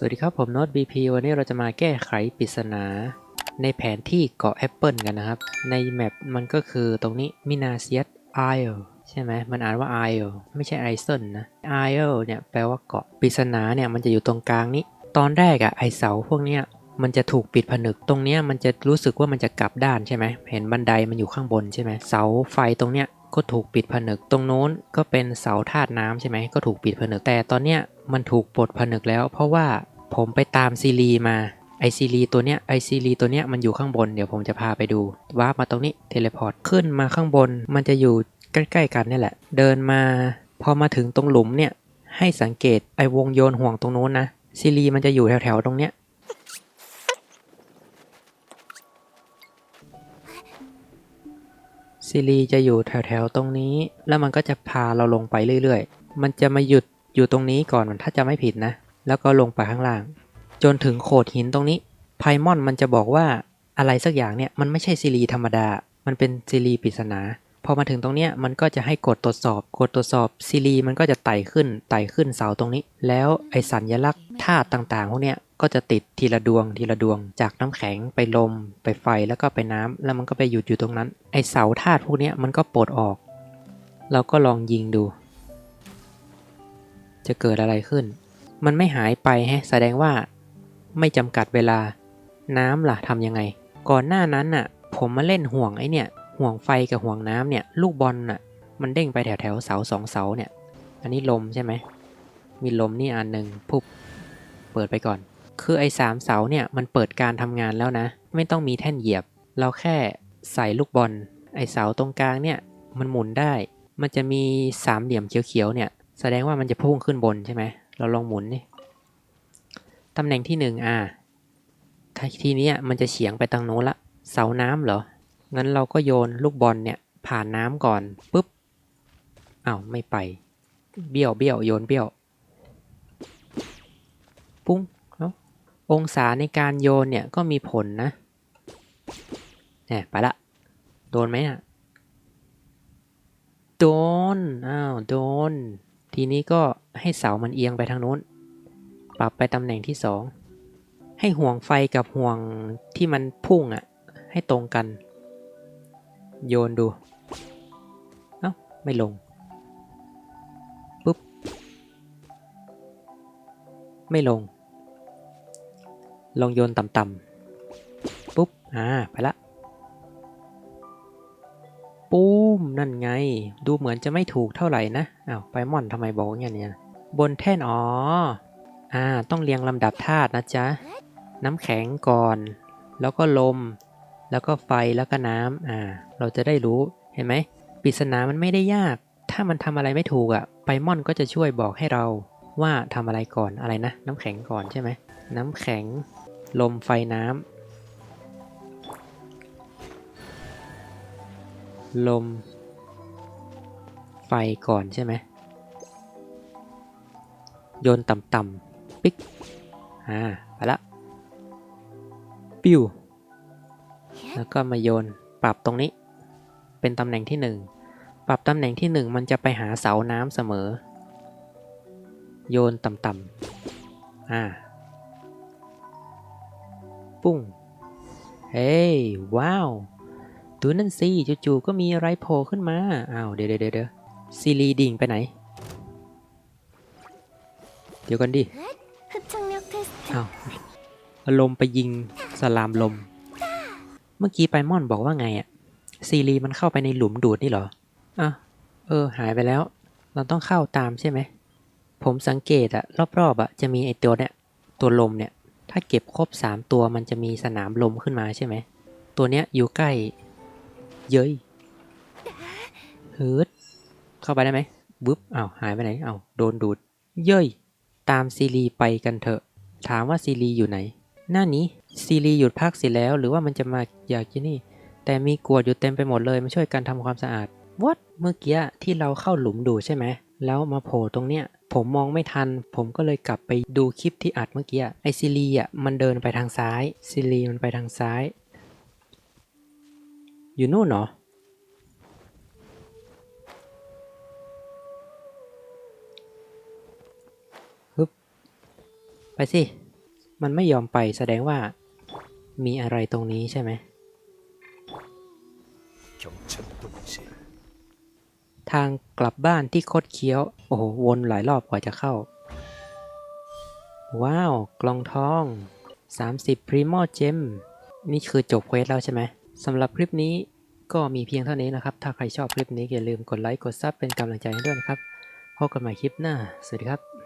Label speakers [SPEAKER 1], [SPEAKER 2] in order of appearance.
[SPEAKER 1] สวัสดีครับ ผมโน้ต BP วันนี้เราจะมาแก้ไขปริศนา ในแผนที่เกาะแอปเปิลกันนะครับ ในแมปมันก็คือตรงนี้มินาเซียสไอลใช่ไหมมันอ่านว่าไอลไม่ใช่ไอเซนนะไอลเนี่ยแปลว่าเกาะปริศนาเนี่ยมันจะอยู่ตรงกลางนี้ ตอนแรกอะไอเสาพวกเนี้ยมันจะถูกปิดผนึกตรงเนี้ยมันจะรู้สึกว่ามันจะกลับด้านใช่ไหมเห็นบันไดมันอยู่ข้างบนใช่ไหมเสาไฟตรงเนี้ยก็ถูกปิดผนึกตรงโน้นก็เป็นเสาธาตุน้ำใช่ไหมก็ถูกปิดผนึกแต่ตอนเนี้ย มันถูกปลดผนึกแล้ว เพราะว่าผมไปตามซีรีมาไอซีรีตัวเนี้ยไอซีรีตัวเนี้ยมันอยู่ข้างบนเดี๋ยวผมจะพาไปดูวาร์ปมาตรงนี้เทเลพอร์ตขึ้นมาข้างบน มันจะอยู่ใกล้ๆกันนี่แหละ เดินมา พอมาถึงตรงหลุมเนี่ย ให้สังเกตไอวงโยนห่วงตรงโน้นนะซีรีมันจะอยู่แถวๆตรงเนี้ยซีรีจะอยู่แถวๆตรงนี้ แล้วมันก็จะพาเราลงไปเรื่อยๆ มันจะมาหยุด อยู่ตรงนี้ก่อนถ้าจะไม่ผิดนะ แล้วก็ลงไปข้างล่าง จนถึงโขดหินตรงนี้ ไพมอนมันจะบอกว่าอะไรสักอย่างเนี่ยมันไม่ใช่ซีรีธรรมดา มันเป็นซีรีปริศนา พอมาถึงตรงเนี้ยมันก็จะให้กดตรวจสอบ กดตรวจสอบซีรีมันก็จะไต่ขึ้น ไต่ขึ้นเสาตรงนี้ แล้วไอสัญลักษณ์ธาตุต่างๆพวกเนี้ยก็จะติดทีละดวงทีละดวง จากน้ำแข็งไปลม ไปไฟแล้วก็ไปน้ำแล้วมันก็ไปหยุดอยู่ตรงนั้น ไอเสาธาตุพวกเนี้ยมันก็ปลดออก เราก็ลองยิงดู จะเกิดอะไรขึ้น มันไม่หายไปแฮะแสดงว่า ไม่จำกัดเวลา น้ำล่ะทำยังไง ก่อนหน้านั้นน่ะ ผมมาเล่นห่วงไอเนี่ย ห่วงไฟกับห่วงน้ำเนี่ย ลูกบอลน่ะ มันเด้งไปแถวแถวเสาสองเสาเนี่ย อันนี้ลมใช่ไหม มีลมนี่อันหนึ่งพุบเปิดไปก่อน คือไอ้สามเสาเนี่ยมันเปิดการทำงานแล้วนะ ไม่ต้องมีแท่นเหยียบ เราแค่ใส่ลูกบอล ไอ้เสาตรงกลางเนี่ย มันหมุนได้ มันจะมีสามเหลี่ยมเขียวๆเนี่ย แสดงว่ามันจะพุ่งขึ้นบนใช่ไหม เราลองหมุนนี่ตำแหน่งที่หนึ่งอะถ้าทีนี้มันจะเฉียงไปทางโน้นละ เสาน้ำเหรอ งั้นเราก็โยนลูกบอลเนี่ยผ่านน้ำก่อนปุ๊บอ้าวไม่ไป เบี้ยวเบี้ยวโยนเบี้ยว ปุ้งเอ้าองศาในการโยนเนี่ยก็มีผลนะเนี่ยไปละ โดนไหมอะ โดน อ้าว โดน ทีนี้ก็ให้เสามันเอียงไปทางโน้น ปรับไปตำแหน่งที่สอง ให้ห่วงไฟกับห่วงที่มันพุ่งอะ ให้ตรงกัน โยนดู เอ้า ไม่ลง ปุ๊บ ไม่ลง ลองโยนต่ำๆปุ๊บ อ่า ไปละ ปูมนั่นไง ดูเหมือนจะไม่ถูกเท่าไหร่นะอ้าวไปม่อนทำไมบอกอย่างเนี้ยบนแท่นอ๋ออ่าต้องเรียงลำดับธาตุนะจ๊ะ น้ำแข็งก่อน แล้วก็ลม แล้วก็ไฟแล้วก็น้ำอ่า เราจะได้รู้เห็นไหมปริศนามันไม่ได้ยาก ถ้ามันทำอะไรไม่ถูกอะ่ะไปม่อนก็จะช่วยบอกให้เราว่าทำอะไรก่อนอะไรนะ น้ำแข็งก่อนใช่ไหมน้ำแข็ง ลมไฟน้ำ ลม ไฟก่อนใช่ไหมโยนต่ำๆปิ๊ก อ่า ไปละ ปิ้ว แล้วก็มาโยนปรับตรงนี้ เป็นตำแหน่งที่หนึ่ง ปรับตำแหน่งที่หนึ่งมันจะไปหาเสาน้ำเสมอ โยนต่ำๆอ่า ปุ้ง เฮ้ย ว้าว ดูนั่นสิจู่ๆก็มีอะไรโผล่ขึ้นมา อ้าวเดี๋ยวเดี๋ยวซีรีดิ่งไปไหน เดี๋ยวกันดิ อ้าว อารมณ์ไปยิงสลามลม เมื่อกี้ไปม่อนบอกว่าไงอะซีรีมันเข้าไปในหลุมดูดนี่เหรออะเออ หายไปแล้ว เราต้องเข้าตามใช่ไหม ผมสังเกตอะรอบๆอะจะมีไอตัวเนี้ยตัวลมเนี่ย ถ้าเก็บครบสามตัวมันจะมีสนามลมขึ้นมาใช่ไหม ตัวเนี้ยอยู่ใกล้ เย้ยฮึดเข้าไปได้ไหมบึ๊บอ้าวหายไปไหนอ้าวโดนดูด เย้ย ตามซีรีไปกันเถอะ ถามว่าซีรีอยู่ไหน หน้านี้ซีรีหยุดพักเสียแล้ว หรือว่ามันจะมาอยากที่นี่ แต่มีกวดอยู่เต็มไปหมดเลยมาช่วยกันทำความสะอาดวัดเมื่อกี้ที่เราเข้าหลุมดูใช่ไหมแล้วมาโผล่ตรงเนี้ยผมมองไม่ทัน ผมก็เลยกลับไปดูคลิปที่อัดเมื่อกี้ไอซีรีอะมันเดินไปทางซ้ายซีรีมันไปทางซ้าย อยู่นู่นเหรอ ฮึบ ไปสิ มันไม่ยอมไปแสดงว่า มีอะไรตรงนี้ใช่ไหม ทางกลับบ้านที่คดเคี้ยว โอ้โห วนหลายรอบกว่าจะเข้า ว้าว กลองทอง 30 Primo Gem นี่คือจบเควสแล้วใช่ไหม สำหรับคลิปนี้ก็มีเพียงเท่านี้นะครับ ถ้าใครชอบคลิปนี้อย่าลืมกดไลค์ กดซับเป็นกำลังใจให้ด้วยนะครับ พบกันใหม่คลิปหน้า สวัสดีครับ